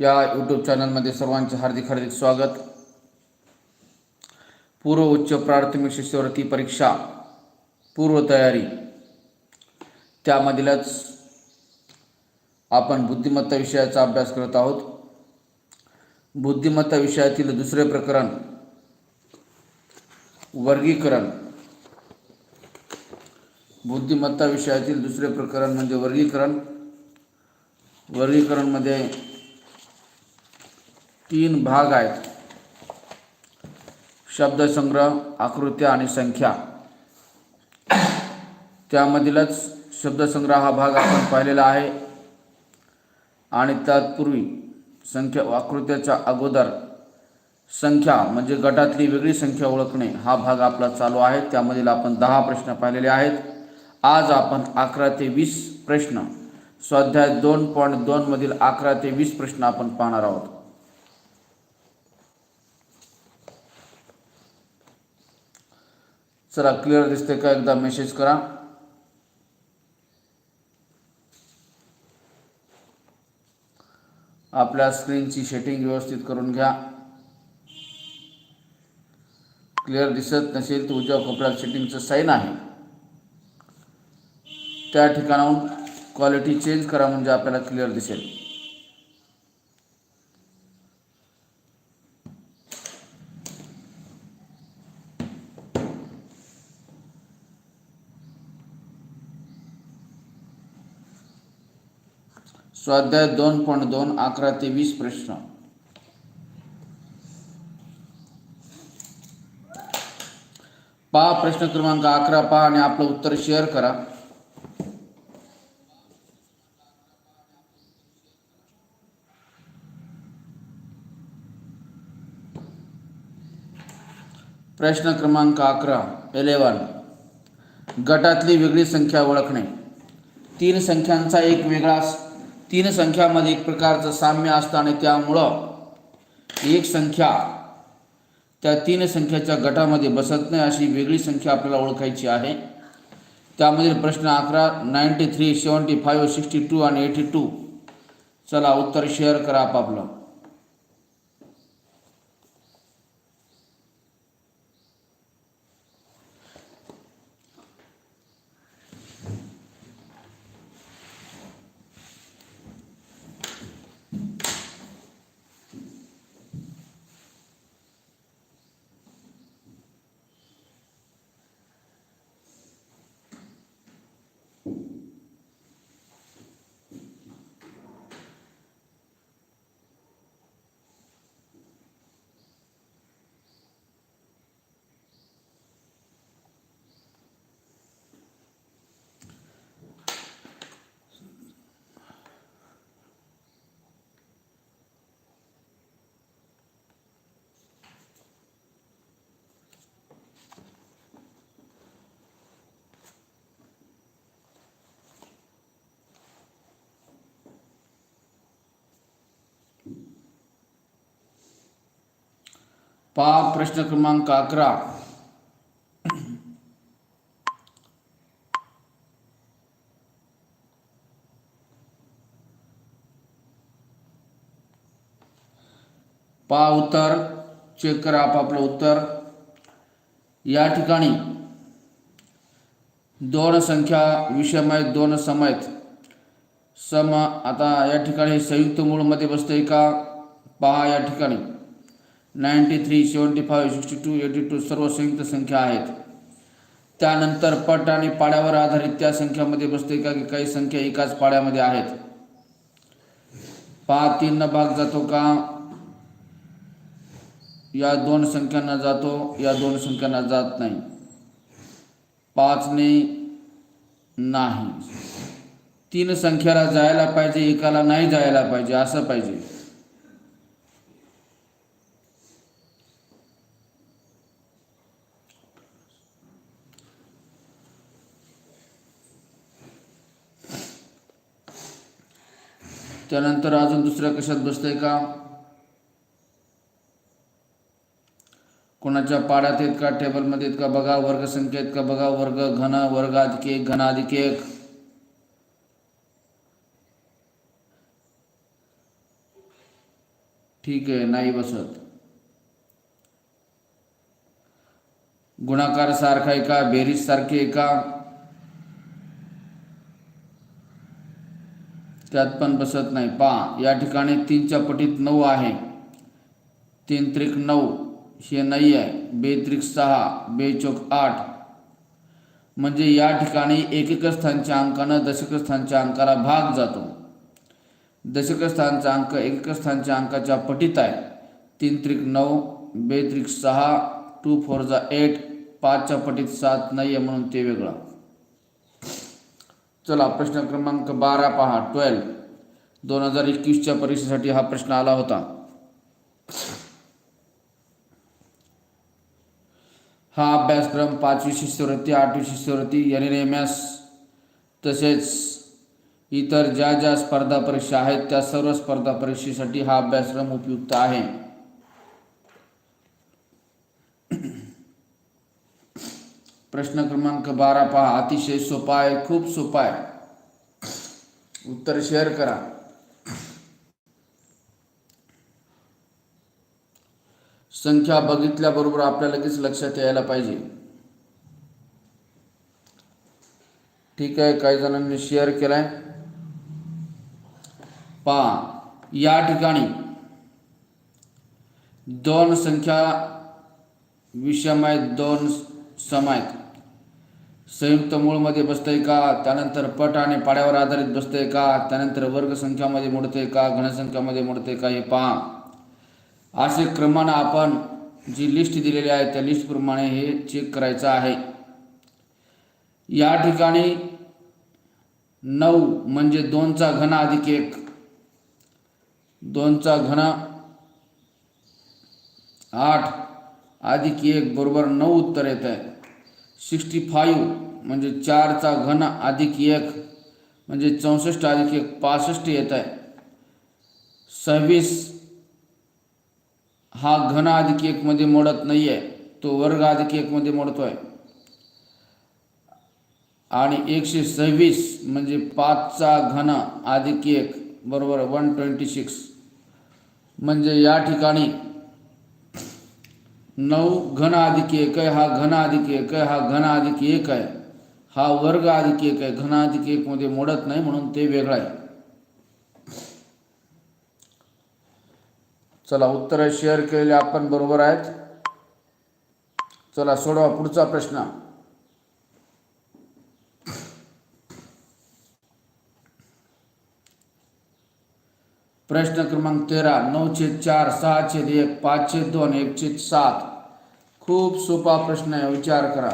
या यूट्यूब चॅनलमध्ये सर्वांचे हार्दिक हार्दिक स्वागत. पूर्व उच्च प्राथमिक शिष्यवृत्ती परीक्षा पूर्वतयारी त्यामधीलच आपण बुद्धिमत्ता विषयाचा अभ्यास करत आहोत. बुद्धिमत्ता विषयातील दुसरे प्रकरण वर्गीकरण. बुद्धिमत्ता विषयातील दुसरे प्रकरण म्हणजे वर्गीकरण. वर्गीकरणमध्ये तीन भाग आहेत. शब्दसंग्रह आकृत्या आणि संख्या. त्यामधीलच शब्दसंग्रह हा भाग आपण पाहिलेला आहे. आणि तत्पूर्वी संख्या आकृत्याच्या अगोदर संख्या म्हणजे गटातली वेगळी संख्या ओळखणे हा भाग आपला चालू आहे. त्यामधील आपण दहा प्रश्न पाहिलेले आहेत. आज आपण अकरा ते वीस प्रश्न स्वाध्याय दोन पॉईंट दोनमधील अकरा ते वीस प्रश्न आपण पाहणार आहोत. चला क्लिअर दिसते का एकदा मेसेज करा. आपल्या स्क्रीनची सेटिंग व्यवस्थित करून घ्या. क्लिअर दिसत नसेल तर उजव्या कोपऱ्यात सेटिंगचं साईन आहे. त्या ठिकाणाहून क्वालिटी चेंज करा म्हणजे आपल्याला क्लिअर दिसेल. स्वाध्याय दोन पॉईंट दोन अकरा ते वीस प्रश्न. पहा प्रश्न क्रमांक अकरा पहा आणि आपलं उत्तर शेअर करा. प्रश्न क्रमांक अकरा इलेवन गटातली वेगळी संख्या ओळखणे. तीन संख्यांचा एक वेगळा तीन संख्यामध्ये एक प्रकारचं साम्य असतं आणि त्यामुळं एक संख्या त्या तीन संख्याच्या गटामध्ये बसत नाही अशी वेगळी संख्या आपल्याला ओळखायची आहे. त्यामधील प्रश्न अकरा ninety three seventy five sixty two आणि एटी टू चला उत्तर शेअर करा आपापलं. पा प्रश्न क्रमांक अकरा. पा उत्तर चेक करा आपापलं उत्तर. या ठिकाणी दोन संख्या विषम आहेत दोन सम आहेत. सम आता या ठिकाणी संयुक्त मूळमध्ये बसतंय का? पहा या ठिकाणी. Ninety three seventy five sixty two eighty two सर्व संयुक्त संख्या आहेत. त्यानंतर पट आणि पाड्यावर आधारित त्या संख्यामध्ये बसते का की काही संख्या एकाच पाड्यामध्ये आहेत. पहा तीन भाग जातो का? या दोन संख्यांना जातो या दोन संख्यांना जात नाही. पाचने नाही. तीन संख्याला जायला पाहिजे एकाला नाही जायला पाहिजे असं पाहिजे. त्यानंतर अजून दुसऱ्या कशात बसतंय का? कोणाच्या पाड्यात आहेत का? टेबलमध्ये आहेत का? बघा वर्ग संख्या आहेत का? बघा वर्ग घन वर्ग अधिक एक घन अधिक एक ठीक आहे नाही बसत. गुणाकार सारखा आहे का? बेरीज सारखी आहे का? त्यात पण बसत नाही. पहा या ठिकाणी तीनच्या पटीत नऊ आहे. तीन त्रिक नऊ हे नाही आहे. बे त्रिक सहा बेचोक आठ. म्हणजे या ठिकाणी एकक स्थानच्या अंकानं दशक स्थानच्या अंकाला भाग जातो. दशक स्थानचा अंक एकेकस्थानच्या अंकाच्या पटीत आहे. तीन त्रिक नऊ बेत्रिक सहा टू फोर जा एट पाचच्या पटीत सात नाही आहे म्हणून ते वेगळं. चला प्रश्न क्रमांक बारा पहा ट्वेल्व. दोन हजार एकवीसच्या परीक्षेसाठी हा प्रश्न आला होता. हा अभ्यासक्रम पाचवी शिष्यवृत्ती आठवी शिष्यवृत्ती एन एम एस तसेच इतर ज्या ज्या स्पर्धा परीक्षा आहेत त्या सर्व स्पर्धा परीक्षेसाठी हा अभ्यासक्रम उपयुक्त आहे. प्रश्न क्रमांक बारा पहा. अतिशय सोपा आहे खूप सोपा आहे. उत्तर शेअर करा. संख्या बघितल्याबरोबर आपल्या लगेच लक्षात यायला पाहिजे. ठीक आहे काही जणांनी शेअर केलाय. पहा या ठिकाणी दोन संख्या विषम आहेत दोन सम आहेत. संयुक्त मूळमध्ये बसतंय का? त्यानंतर पट आणि पाड्यावर आधारित बसतंय का? त्यानंतर वर्गसंख्यामध्ये मोडतंय का? घनसंख्यामध्ये मोडतंय का? हे पहा. असे क्रमानं आपण जी लिस्ट दिलेली आहे त्या लिस्टप्रमाणे हे चेक करायचं आहे. या ठिकाणी नऊ म्हणजे दोनचा घन अधिक एक. दोनचा घन आठ अधिक एक बरोबर नऊ उत्तर येत आहे सिक्स्टी फाईव्ह म्हणजे चारचा घन अधिक एक म्हणजे चौसष्ट अधिक एक पासष्ट येत आहे. सव्वीस हा घन अधिक एकमध्ये मोडत नाही आहे तो वर्ग अधिक एकमध्ये मोडतो आहे आणि एकशे सव्वीस म्हणजे पाचचा घन अधिक एक बरोबर वन ट्वेंटी सिक्स म्हणजे या ठिकाणी नऊ घन अधिक एक आहे हा घन अधिक एक आहे हा घन अधिक एक आहे हा वर्ग अधिक एक आहे घन अधिक एक मध्ये मोडत नाही म्हणून ते वेगळं आहे. चला उत्तर शेअर केलेले आपण बरोबर आहेत. चला सोडवा पुढचा प्रश्न. प्रश्न क्रमांक तेरा नऊ छेद चार सहा छेद एक पाच छेद दोन एक छेद सात. खूप सोपा प्रश्न आहे विचार करा.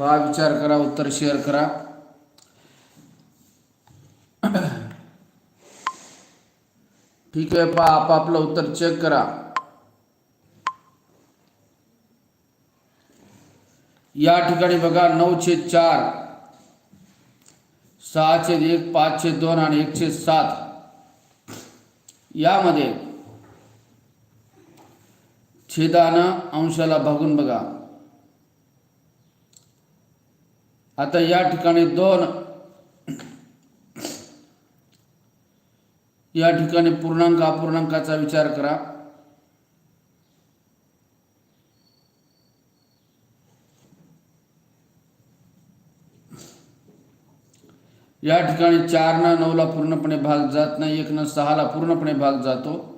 पहा विचार करा उत्तर शेअर करा. ठीक आहे पहा आपापलं उत्तर चेक करा. या ठिकाणी बघा नऊ छेद चार सहा छेद एक पाच छेद दोन आणि एक छेद सात. यामध्ये छेदानं अंशाला भागून बघा. आता या ठिकाणी दोन या ठिकाणी पूर्णांक अपूर्णांकाचा विचार करा. या ठिकाणी चारनं नऊला पूर्णपणे भाग जात नाही एकनं सहाला पूर्णपणे भाग जातो.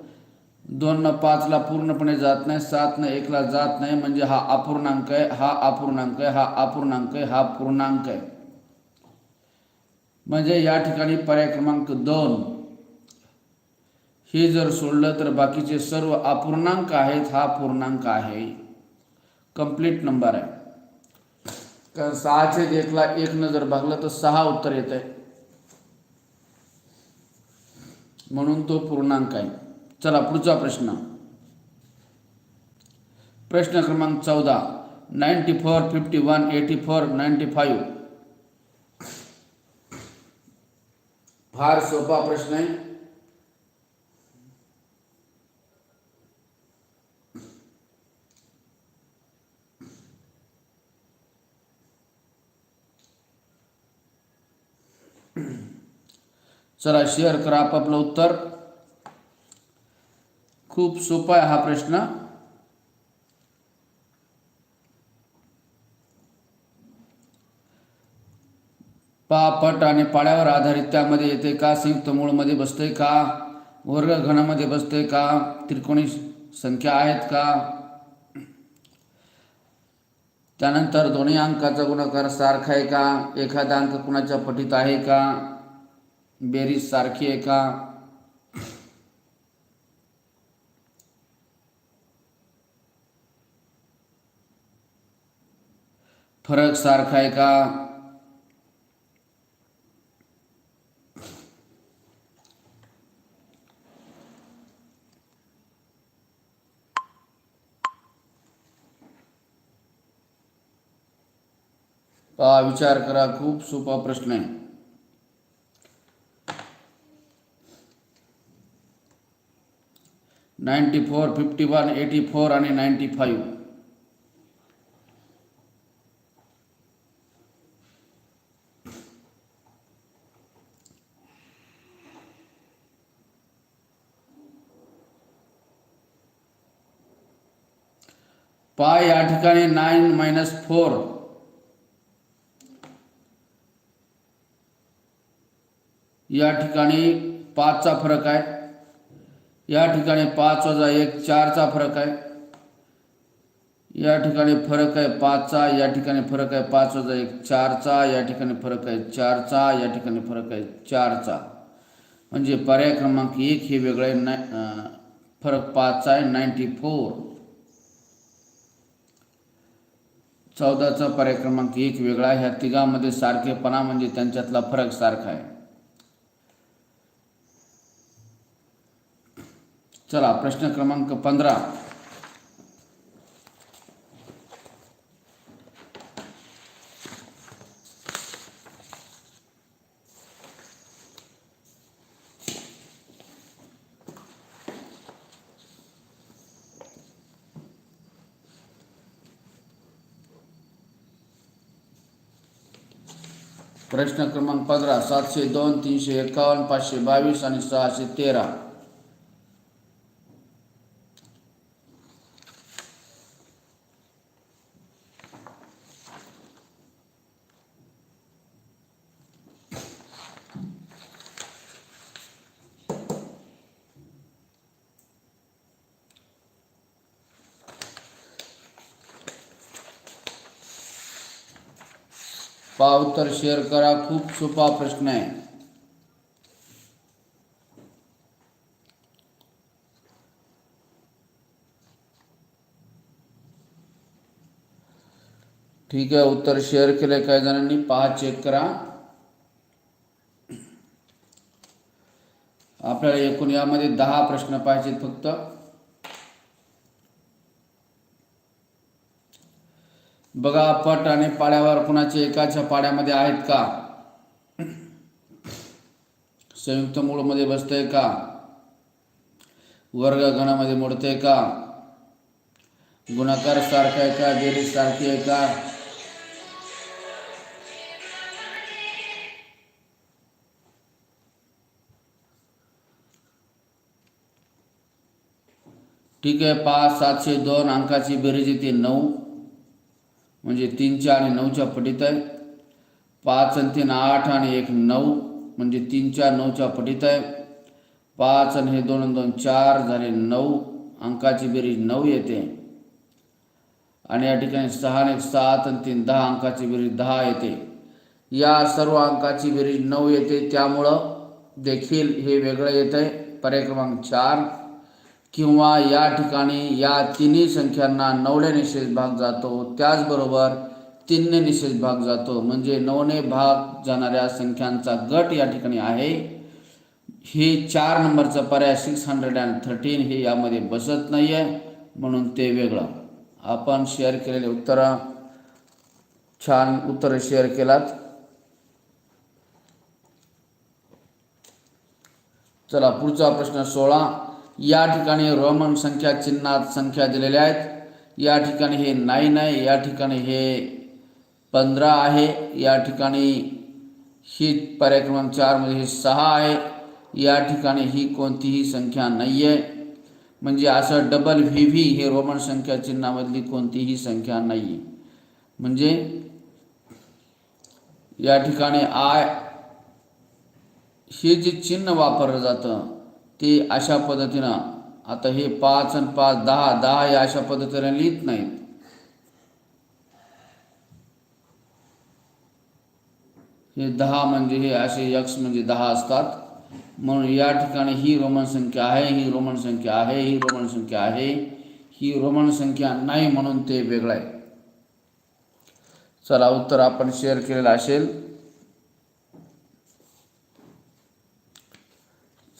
दोननं पाचला पूर्णपणे जात नाही सातनं एकला जात नाही म्हणजे हा अपूर्णांक आहे हा अपूर्णांक आहे हा अपूर्णांक आहे हा पूर्णांक आहे. म्हणजे या ठिकाणी पर्याय क्रमांक दोन. हे जर सोडलं तर बाकीचे सर्व अपूर्णांक आहेत हा पूर्णांक आहे. कंप्लीट नंबर आहे. कारण सहाचे एकला एकनं जर भागलं तर सहा उत्तर येत आहे म्हणून तो पूर्णांक आहे. चला पुढचा प्रश्न. प्रश्न क्रमांक चौदा. Ninety four fifty one eighty four ninety five फार सोपा प्रश्न आहे. चला शेअर करा आपापलं उत्तर. खूप सोपा आहे हा प्रश्न. पापट आणि पाड्यावर आधारित त्यामध्ये येते का? संयुक्त मूळमध्ये बसते का? वर्ग घनामध्ये बसते का? त्रिकोणी संख्या आहेत का? त्यानंतर दोन्ही अंकाचा गुणाकार सारखा आहे का? एखादा अंक कुणाच्या पटीत आहे का? बेरीज सारखी आहे का? फरक सारखा आहे का। पहा विचार करा खूप सोपा प्रश्न आहे ninety four, fifty one, eighty four आणि फाईव्ह पाय या ठिकाणी नाईन मायनस फोर. या ठिकाणी पाचचा फरक आहे. या ठिकाणी पाच वजा एक चारचा फरक आहे. या ठिकाणी फरक आहे पाचचा या ठिकाणी फरक आहे पाच वजा एक चारचा या ठिकाणी फरक आहे चारचा या ठिकाणी फरक आहे चारचा. म्हणजे पर्याय क्रमांक एक हे वेगळं आहे नाय फरक पाचचा आहे नाईन्टी फोर. चौदाचा पर्याय क्रमांक एक वेगळा ह्या तिघांमध्ये सारखेपणा म्हणजे त्यांच्यातला फरक सारखा आहे. चला प्रश्न क्रमांक पंधरा. प्रश्न क्रमांक पंधरा सातशे दोन तीनशे एकावन्न पाचशे बावीस आणि सहाशे तेरा. पहा उत्तर शेअर करा खूप सोपा प्रश्न आहे. ठीक आहे उत्तर शेअर केलं काही जणांनी पहा चेक करा. आपल्याला एकूण यामध्ये दहा प्रश्न पाहिजेत फक्त. बघा पट आणि पाड्यावर कुणाचे एकाच्या पाड्यामध्ये आहेत का? संयुक्त मूळमध्ये बसतंय का? वर्ग गणामध्ये मोडतंय का? गुणाकार सारखा आहे का? बेरीज सारखी आहे का? ठीक आहे पाच सातशे दोन अंकाची बेरीज येते. नऊ. म्हणजे तीनच्या आणि नऊच्या पटीत आहे. पाच आणि तीन आठ आणि एक नऊ म्हणजे तीन चार नऊच्या पटीत आहे. पाच आणि हे दोन आणि दोन चार झाले नऊ अंकाची बेरीज नऊ येते. आणि या ठिकाणी सहा आणि सात आणि तीन दहा अंकाची बेरीज दहा येते. या सर्व अंकाची बेरीज नऊ येते त्यामुळं देखील हे वेगळं येतं आहे पर्याय क्रमांक चार किंवा या ठिकाणी या तिन्ही संख्यांना नवने निषेध भाग जातो त्याचबरोबर तिन्ने निषेध भाग जातो. म्हणजे नवने भाग जाणाऱ्या संख्यांचा गट या ठिकाणी आहे. हे चार नंबरचा पर्याय सिक्स हंड्रेड अँड थर्टीन हे यामध्ये बसत नाही आहे म्हणून ते वेगळं. आपण शेअर केलेले उत्तरं. छान उत्तरं शेअर केलात. चला पुढचा प्रश्न सोळा. या ठिकाणी रोमन संख्या चिन्हात संख्या दिलेल्या आहेत. या ठिकाणी हे नाईन आहे या ठिकाणी हे पंधरा आहे. या ठिकाणी ही पर्याय क्रमांक चारमध्ये हे सहा आहे. या ठिकाणी ही कोणतीही संख्या नाही आहे म्हणजे असं डबल व्ही व्ही हे रोमन संख्या चिन्हामधली कोणतीही संख्या नाही आहे म्हणजे या ठिकाणी आय हे जे चिन्ह वापरलं जातं ते अशा पद्धतीनं आता हे पाच आणि पाच दहा दहा हे अशा पद्धतीने लिहित नाहीत. हे दहा म्हणजे हे असे यक्ष म्हणजे दहा असतात. म्हणून या ठिकाणी ही रोमन संख्या आहे ही रोमन संख्या आहे ही रोमन संख्या आहे. ही रोमन संख्या नाही म्हणून ते वेगळं आहे. चला उत्तर आपण शेअर केलेलं असेल.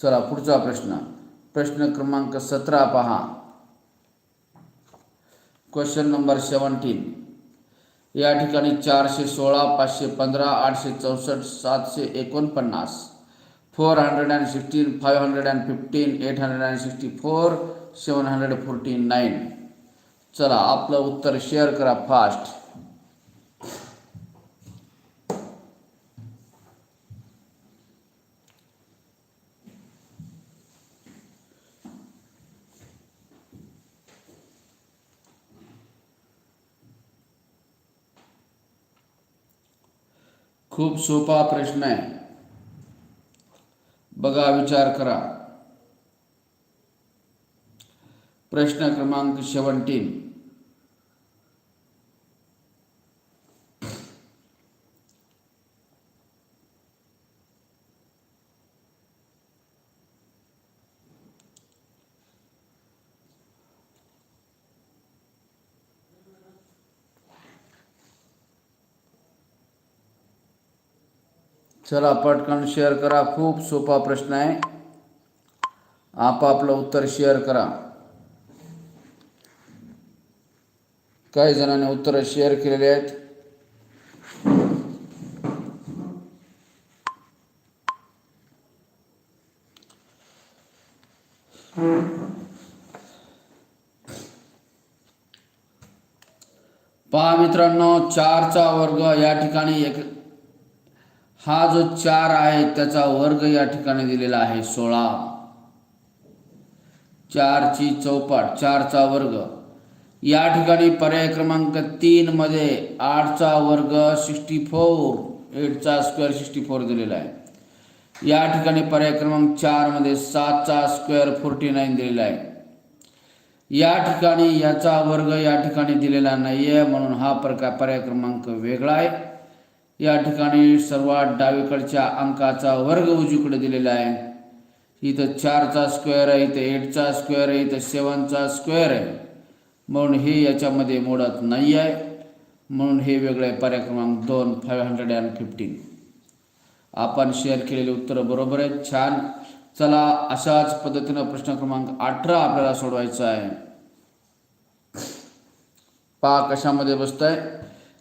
चला पुढचा प्रश्न. प्रश्न क्रमांक सतरा पहा. क्वेश्चन नंबर सेवन्टीन या ठिकाणी चारशे सोळा पाचशे पंधरा आठशे चौसष्ट सातशे एकोणपन्नास. Four hundred and sixteen five hundred and fifteen eight hundred and sixty four seven hundred forty nine चला आपलं उत्तर शेअर करा फास्ट खूप सोपा प्रश्न आहे. बघा विचार करा. प्रश्न क्रमांक सेवन्टीन चला, पटकन शेअर करा. खूप सोपा प्रश्न आहे. आपापलं उत्तर शेअर करा. काही जणांनी उत्तर शेअर केलेले आहेत. पहा मित्रांनो, चारचा वर्ग या ठिकाणी एक हा जो चार आहे त्याचा वर्ग या ठिकाणी दिलेला आहे सोळा. चारची चौपाट चारचा वर्ग. या ठिकाणी पर्याय क्रमांक तीनमध्ये आठचा वर्ग सिक्स्टी फोर एटचा स्क्वेअर सिक्स्टी फोर दिलेला आहे. या ठिकाणी पर्याय क्रमांक चारमध्ये सातचा स्क्वेअर फोर्टी नाईन दिलेला आहे. या ठिकाणी याचा वर्ग या ठिकाणी दिलेला नाही आहे म्हणून हा प्रकार पर्याय क्रमांक वेगळा आहे. या ठिकाणी सर्वात डावीकडच्या अंकाचा वर्ग उजवीकडे दिलेला आहे. इथं चारचा स्क्वेअर आहे इथं एटचा स्क्वेअर आहे इथं सेवनचा स्क्वेअर आहे. म्हणून हे याच्यामध्ये मोडत नाही आहे. म्हणून हे वेगळं आहे पर्याय क्रमांक दोन फाईव्ह हंड्रेड अँड फिफ्टीन आपण शेअर केलेले उत्तर बरोबर आहेत. छान. चला अशाच पद्धतीनं प्रश्न क्रमांक अठरा आपल्याला सोडवायचा आहे. पा कशामध्ये बसत आहे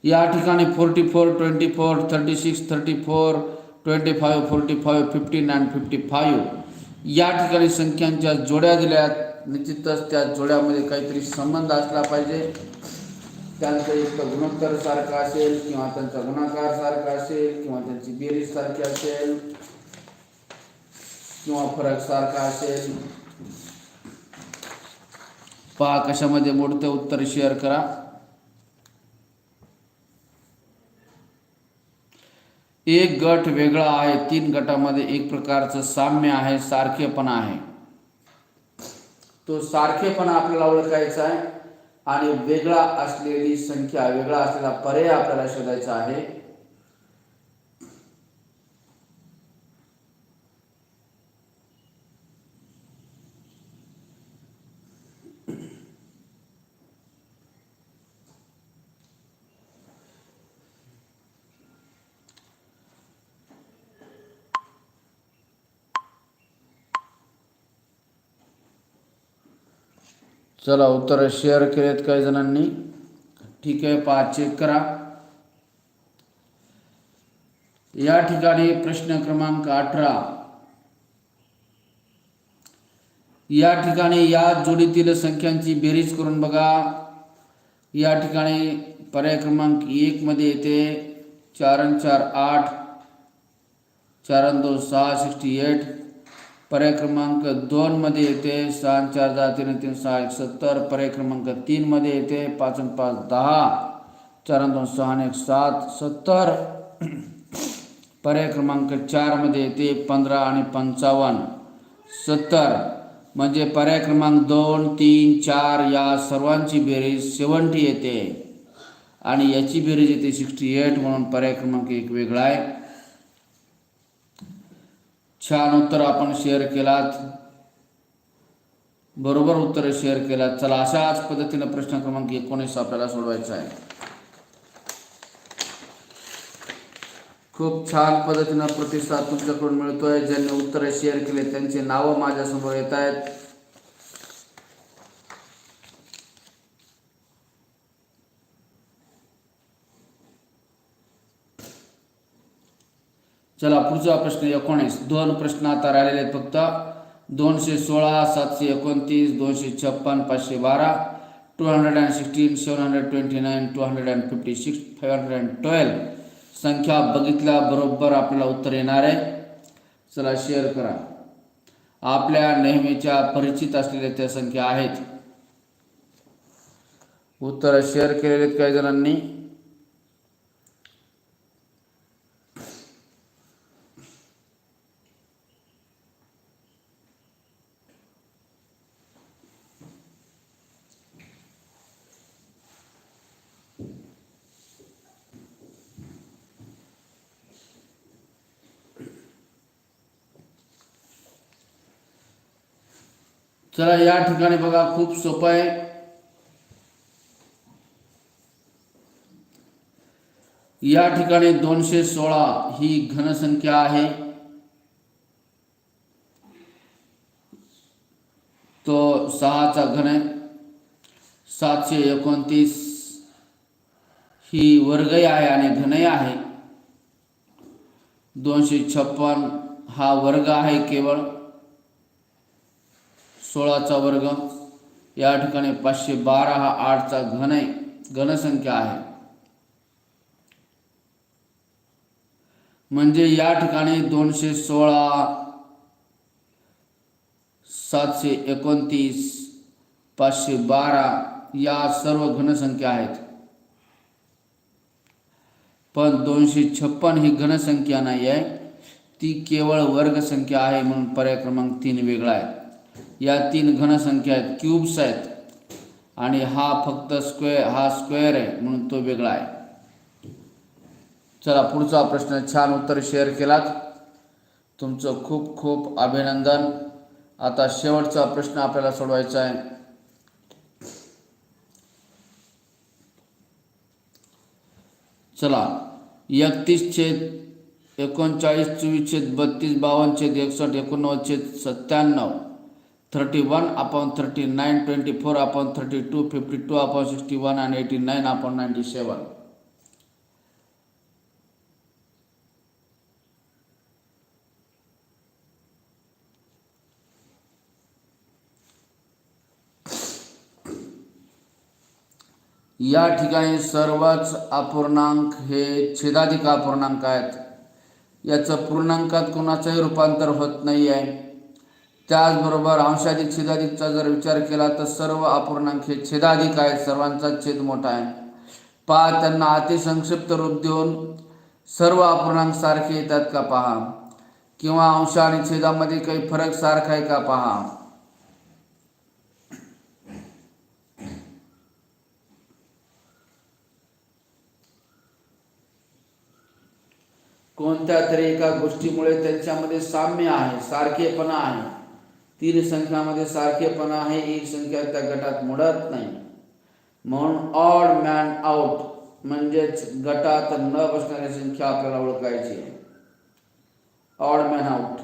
या ठिकाणी forty four twenty four thirty six thirty four twenty five forty five fifteen and fifty five या ठिकाणी संख्यांच्या जोड्या दिल्या निश्चितच त्या जोड्यामध्ये काहीतरी संबंध असला पाहिजे. त्यांचं एक गुणोत्तर सारखा असेल किंवा त्यांचा गुणाकार सारखा असेल किंवा त्यांची बेरीज सारखी असेल किंवा फरक सारखा असेल. पहा कशामध्ये मोडते उत्तर शेअर करा. एक गट वेगळा आहे. तीन गटामध्ये एक प्रकारचं साम्य आहे सारखेपणा आहे. तो सारखेपणा आपल्याला ओळखायचा आहे आणि वेगळा असलेली संख्या वेगळा असलेला पर्याय आपल्याला शोधायचा आहे. चला उत्तर शेअर केलेत काही जणांनी. ठीक आहे पहा चेक करा. या ठिकाणी प्रश्न क्रमांक अठरा. या ठिकाणी या जोडीतील संख्यांची बेरीज करून बघा. या ठिकाणी पर्याय क्रमांक एक मध्ये येते चार चार आठ चार दोन सहा सिक्स्टी एट पर्याय क्रमांक दोन मध्ये येते सहा चार दहा तीन तीन सहा एक सत्तर. पर्याय क्रमांक तीन मध्ये येते पाच पाच दहा. चार दोन सहा आणि एक सात सत्तर. पर्याय क्रमांक चारमध्ये येते पंधरा आणि पंचावन्न. सत्तर. म्हणजे पर्याय क्रमांक दोन तीन चार या सर्वांची बेरीज सेवन्टी येते. आणि याची बेरीज येते सिक्स्टी एट म्हणून पर्याय क्रमांक एक वेगळा आहे. छान उत्तर आपण शेअर केलात. बरोबर उत्तर शेअर केलात. चला अशाच पद्धतीनं प्रश्न क्रमांक एकोणीस आपल्याला सोडवायचा आहे. खूप छान पद्धतीनं प्रतिसाद तुमच्याकडून मिळतोय. ज्यांनी उत्तर शेअर केले त्यांचे नावं माझ्यासमोर येत आहेत. चला पुढचा प्रश्न एकोणीस. दोन प्रश्न आता राहिलेले आहेत फक्त. दोनशे सोळा सातशे एकोणतीस दोनशे छप्पन पाचशे बारा two hundred and sixteen seven hundred twenty nine two hundred and fifty six five hundred and twelve संख्या बघितल्याबरोबर आपल्याला उत्तर येणार आहे. चला शेअर करा. आपल्या नेहमीच्या परिचित असलेल्या त्या संख्या आहेत. उत्तर शेअर केलेले आहेत काही जणांनी. चला या ठिकाणी बघा खूप सोपं आहे. या ठिकाणी दोनशे सोळा ही घनसंख्या आहे. तो सहाचा घन आहे. सातशे एकोणतीस ही वर्गही आहे आणि घनही आहे. दोनशे छप्पन हा वर्ग आहे केवळ. सोळाचा वर्ग. या ठिकाणी पाचशे बारा हा आठचा घन आहे. घनसंख्या आहे. म्हणजे या ठिकाणी दोनशे सोळा सातशे एकोणतीस पाचशे बारा या सर्व घनसंख्या आहेत. पण दोनशे छप्पन ही घनसंख्या नाही आहे ती केवळ वर्गसंख्या आहे म्हणून पर्याय क्रमांक तीन वेगळा आहे. या तीन घनसंख्या आहेत क्यूब्स आहेत. आणि हा फक्त स्क्वेअर हा स्क्वेअर आहे म्हणून तो वेगळा आहे. चला पुढचा प्रश्न छान उत्तर शेअर केलात. तुमचं खूप खूप अभिनंदन. आता शेवटचा प्रश्न आपल्याला सोडवायचा आहे. चला एकतीस छेद एकोणचाळीस चोवीस छेद बत्तीस बावन्न छेद एकसष्ट एकोणनव्वद छेद सत्त्याण्णव. Thirty one upon thirty nine twenty four upon thirty two fifty two upon sixty one and eighty nine upon ninety seven या ठिकाणी सर्वच अपूर्णांक हे छेदाधिक अपूर्णांक आहेत. याचं पूर्णांकात कोणाचंही रूपांतर होत नाही आहे त्याचबरोबर अंशाधिक छेदाधिकचा जर विचार केला तर सर्व अपूर्णांक हे छेदाधिक आहेत. सर्वांचा छेद मोठा आहे. पहा त्यांना अतिसंक्षिप्त रूप देऊन सर्व अपूर्णांक सारखे येतात का पहा? किंवा अंश आणि छेदामध्ये काही फरक सारखा आहे का पहा? कोणत्या तरी एका गोष्टीमुळे त्यांच्यामध्ये साम्य आहे सारखेपणा आहे. तीन संख्यामध्ये सारखेपणा आहे एक संख्या त्या गटात मोडत नाही. म्हणून ऑड मॅन आउट म्हणजेच गटात न बसणारी संख्या आपल्याला ओळखायची आहे. ऑड मॅन आउट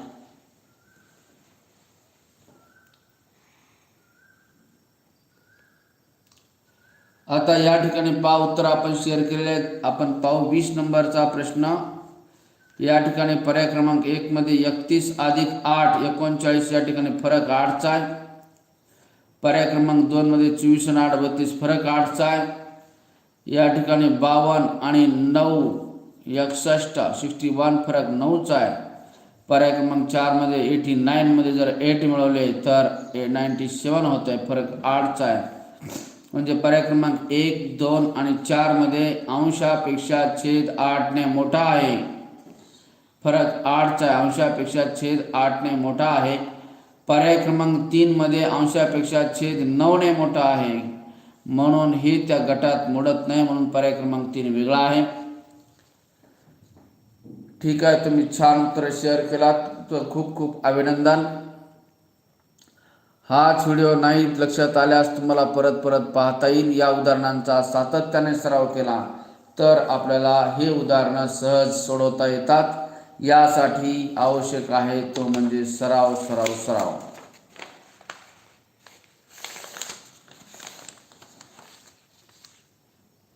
आता या ठिकाणी पाव उत्तर आपण शेअर केलेले आहेत. आपण पाहू वीस नंबरचा प्रश्न. या ठिकाणी पर्याय क्रमांक एकमध्ये एकतीस अधिक आठ एकोणचाळीस या ठिकाणी फरक आठचा आहे. पर्याय क्रमांक दोनमध्ये चोवीस आणि आठ बत्तीस फरक आठचा आहे. या ठिकाणी बावन्न आणि नऊ एकसष्ट सिक्स्टी वन फरक नऊचा आहे. पर्याय क्रमांक चारमध्ये एटी नाईनमध्ये जर एट मिळवले तर ए नाईन्टी सेवन होत आहे फरक आठचा आहे. म्हणजे पर्याय क्रमांक एक दोन आणि चारमध्ये अंशापेक्षा छेद आठने मोठा आहे. फरक आठच्या अंशापेक्षा छेद आठने मोठा आहे. पर्याय क्रमांक तीनमध्ये अंशापेक्षा छेद नऊने मोठा आहे. म्हणून हे त्या गटात मोडत नाही म्हणून पर्याय क्रमांक तीन वेगळा आहे. ठीक आहे तुम्ही छान उत्तर शेअर केलात. तर खूप खूप अभिनंदन. हाच व्हिडिओ नाही लक्षात आल्यास तुम्हाला परत परत पाहता येईल. या उदाहरणांचा सातत्याने सराव केला तर आपल्याला हे उदाहरणं सहज सोडवता येतात. यासाठी आवश्यक आहे तो म्हणजे सराव सराव सराव.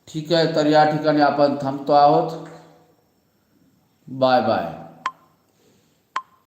ठीक आहे तर या ठिकाणी आपण थांबतो आहोत. Bye bye.